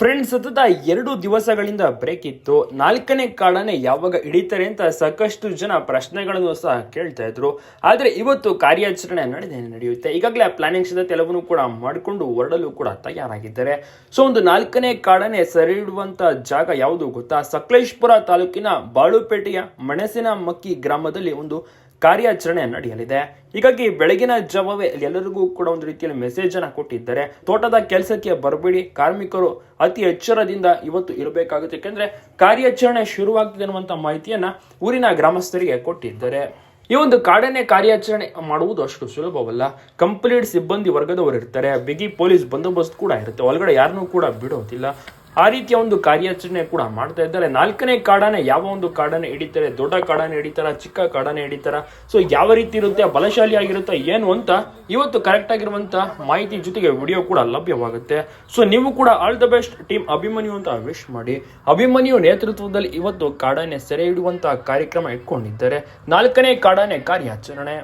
Friends ಸತತ ಎರಡು ದಿವಸಗಳಿಂದ break ಇತ್ತು. ನಾಲ್ಕನೇ ಕಾಡನೆ ಯಾವಾಗ ಹಿಡಿತಾರೆ ಅಂತ ಸಾಕಷ್ಟು ಜನ ಪ್ರಶ್ನೆಗಳನ್ನು ಸಹ ಕೇಳ್ತಾ ಇದ್ರು. ಆದರೆ ಇವತ್ತು ಕಾರ್ಯಾಚರಣೆ ನಡೆದೇ ನಡೆಯುತ್ತೆ. ಈಗಾಗಲೇ ಪ್ಲಾನಿಂಗ್ ಎಲ್ಲವನ್ನೂ ಕೂಡ ಮಾಡಿಕೊಂಡು ಹೊರಡಲು ಕೂಡ ತಯಾರಾಗಿದ್ದಾರೆ. ಸೊ ಒಂದು ನಾಲ್ಕನೇ ಕಾಡನೆ ಸರಿ ಇಡುವಂತಹ ಜಾಗ ಯಾವುದು ಗೊತ್ತಾ? ಸಕಲೇಶ್ಪುರ ತಾಲೂಕಿನ ಬಾಳುಪೇಟೆಯ ಮಣಸಿನ ಮಕ್ಕಿ ಗ್ರಾಮದಲ್ಲಿ ಒಂದು ಕಾರ್ಯಾಚರಣೆ ನಡೆಯಲಿದೆ. ಹೀಗಾಗಿ ಬೆಳಗಿನ ಜಾವವೇ ಎಲ್ಲರಿಗೂ ಕೂಡ ಒಂದು ರೀತಿಯಲ್ಲಿ ಮೆಸೇಜ್ ಅನ್ನ ಕೊಟ್ಟಿದ್ದಾರೆ. ತೋಟದ ಕೆಲಸಕ್ಕೆ ಬರಬೇಡಿ. ಕಾರ್ಮಿಕರು ಅತಿ ಎಚ್ಚರದಿಂದ ಇವತ್ತು ಇರಬೇಕಾಗುತ್ತೆ. ಯಾಕಂದ್ರೆ ಕಾರ್ಯಾಚರಣೆ ಶುರುವಾಗ್ತಿದೆ ಅನ್ನುವಂತ ಮಾಹಿತಿಯನ್ನ ಊರಿನ ಗ್ರಾಮಸ್ಥರಿಗೆ ಕೊಟ್ಟಿದ್ದಾರೆ. ಈ ಒಂದು ಕಾಡನ್ನೇ ಕಾರ್ಯಾಚರಣೆ ಮಾಡುವುದು ಅಷ್ಟು ಸುಲಭವಲ್ಲ. ಕಂಪ್ಲೀಟ್ ಸಿಬ್ಬಂದಿ ವರ್ಗದವರು ಇರ್ತಾರೆ ಬಿಗಿ ಪೊಲೀಸ್ ಬಂದೋಬಸ್ತ್ ಕೂಡ ಇರುತ್ತೆ. ಒಳಗಡೆ ಯಾರನ್ನೂ ಕೂಡ ಬಿಡೋದಿಲ್ಲ. ಆ ರೀತಿಯ ಒಂದು ಕಾರ್ಯಾಚರಣೆ ಕೂಡ ಮಾಡ್ತಾ ಇದ್ದಾರೆ. ನಾಲ್ಕನೇ ಕಾಡಾನೆ ಯಾವ ಒಂದು ಕಾಡಾನೆ ಹಿಡಿತಾರೆ, ದೊಡ್ಡ ಕಾಡಾನೆ ಹಿಡಿತಾರ, ಚಿಕ್ಕ ಕಾಡಾನೆ ಹಿಡಿತಾರ? ಸೊ ಯಾವ ರೀತಿ ಇರುತ್ತೆ ಬಲಶಾಲಿ ಆಗಿರುತ್ತೆ ಏನು ಅಂತ ಇವತ್ತು ಕರೆಕ್ಟ್ ಆಗಿರುವಂತ ಮಾಹಿತಿ ಜೊತೆಗೆ ವಿಡಿಯೋ ಕೂಡ ಲಭ್ಯವಾಗುತ್ತೆ. ಸೊ ನೀವು ಕೂಡ all the best team Abhimanyu ಅಂತ ವಿಶ್ ಮಾಡಿ. ಅಭಿಮನ್ಯು ನೇತೃತ್ವದಲ್ಲಿ ಇವತ್ತು ಕಾಡಾನೆ ಸೆರೆ ಹಿಡುವಂತಹ ಕಾರ್ಯಕ್ರಮ ಇಟ್ಕೊಂಡಿದ್ದಾರೆ. ನಾಲ್ಕನೇ ಕಾಡಾನೆ ಕಾರ್ಯಾಚರಣೆ.